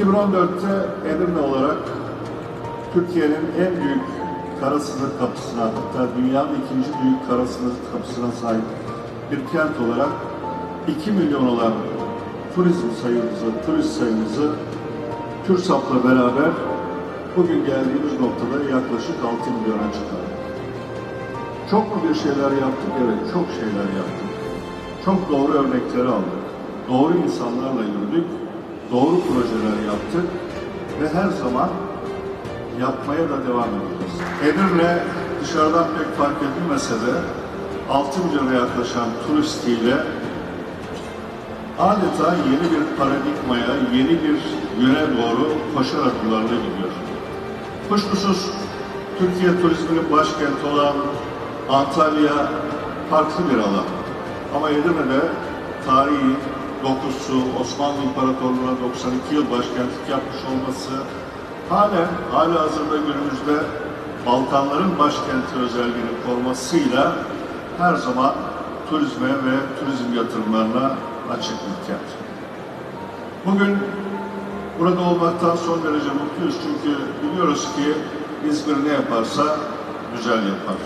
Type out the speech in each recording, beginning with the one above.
2014'te Edirne olarak Türkiye'nin en büyük kara sınır kapısına, hatta dünyanın ikinci büyük kara sınır kapısına sahip bir kent olarak 2 milyon olan turizm sayımızı, turist sayımızı TÜRSAP'la beraber bugün geldiğimiz noktada yaklaşık 6 milyona çıkardık. Çok mu bir şeyler yaptık? Evet, çok şeyler yaptık. Çok doğru örnekleri aldık. Doğru insanlarla yürüdük. Doğru projeler yaptık. Ve her zaman yapmaya da devam ediyoruz. Edirne dışarıdan pek fark edilmese de 6 milyona yaklaşan turistiyle adeta yeni bir paradigmaya, yeni bir yöne doğru koşar adımlarla gidiyor. Kuşkusuz Türkiye turizminin başkenti olan Antalya farklı bir alan. Ama Edirne'de tarihi dokusu, Osmanlı İmparatorluğu'na 92 yıl başkentlik yapmış olması, halen, hala hazırda günümüzde Balkanların başkenti özelliğini korumasıyla her zaman turizme ve turizm yatırımlarına açık bir kent. Bugün burada olmaktan son derece mutluyuz çünkü biliyoruz ki İzmir ne yaparsa güzel yapar.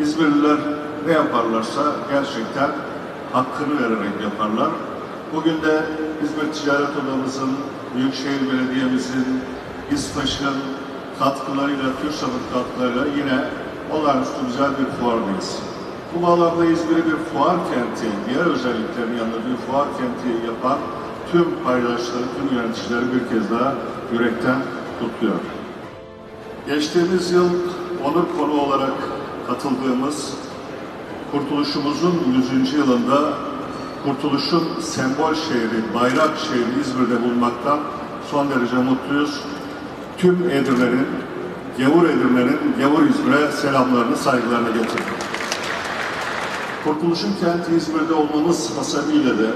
İzmirliler ne yaparlarsa gerçekten hakkını vererek yaparlar. Bugün de İzmir Ticaret Odamızın, Büyükşehir Belediye'mizin, İSTAŞ'ın katkılarıyla, TÜRSAP'ın katkılarıyla yine olağanüstü güzel bir fuardayız. Bu bağlamda İzmir'i bir fuar kenti, diğer özelliklerin yanında bir fuar kenti yapan tüm paydaşları, tüm yöneticileri bir kez daha yürekten kutluyor. Geçtiğimiz yıl onur konu olarak katıldığımız Kurtuluşumuzun 100. yılında Kurtuluş'un sembol şehri, bayrak şehri İzmir'de bulunmaktan son derece mutluyuz. Tüm Edirne'nin, Gavur Edirne'nin Gavur İzmir'e selamlarını, saygılarını getirdim. Kurtuluş'un kenti İzmir'de olmamız hasebiyle de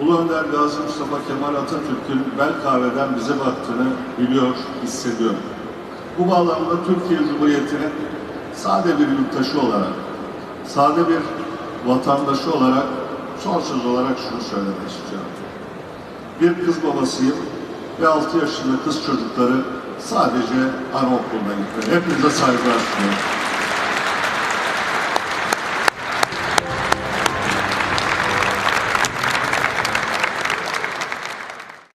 Ulu Önder Gazi Mustafa Kemal Atatürk'ün bel kahveden bize baktığını biliyor, hissediyor. Bu bağlamda Türkiye Cumhuriyeti'nin sade bir yurttaşı olarak, sade bir vatandaşı olarak son söz olarak şunu söylemek istiyorum. Bir kız babasıyım ve 6 yaşında kız çocukları sadece anaokuluna gitmeli. Hepinize saygılar sunuyorum.